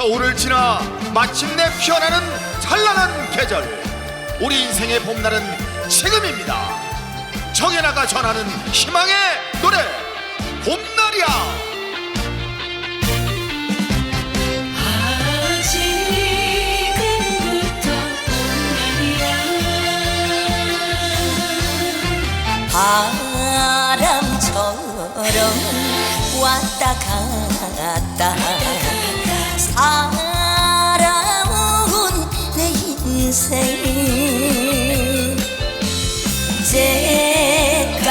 겨울을 지나 마침내 피어나는 찬란한 계절. 우리 인생의 봄날은 지금입니다. 정연아가 전하는 희망의 노래 봄날이야. 아직은부터 봄날이야. 바람처럼 왔다 갔다 살아온 내 인생. 째깍째깍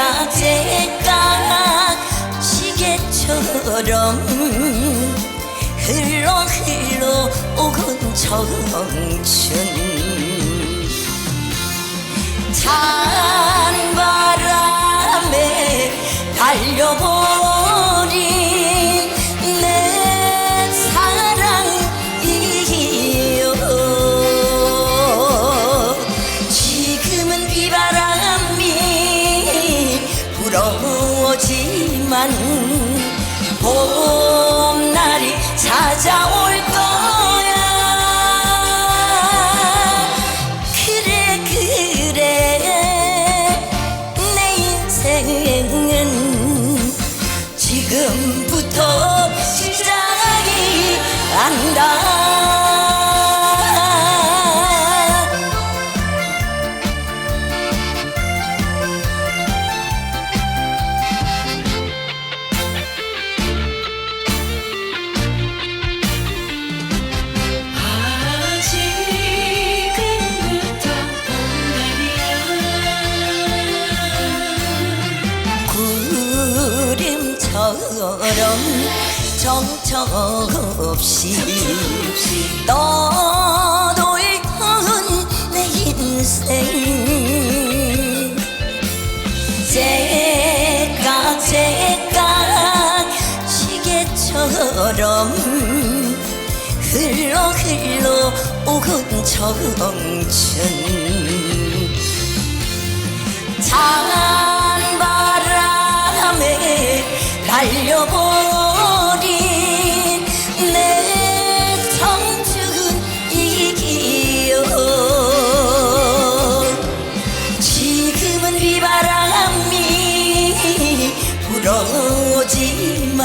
시계처럼 흘러 흘러 오곤 청춘. 찬 바람에 달려버 불어오지만 봄날이 찾아올 구름처럼 정처없이 떠돌던 내 인생. 째깍째깍 시계처럼 흘러 흘러 오곤 청춘. 찬 달려버린 내 청춘 이기요 지금은 비바람이 불어오지만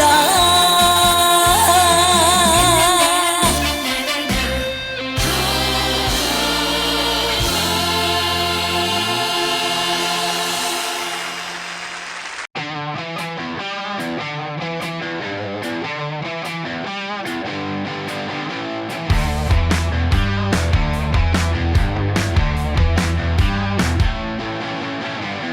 da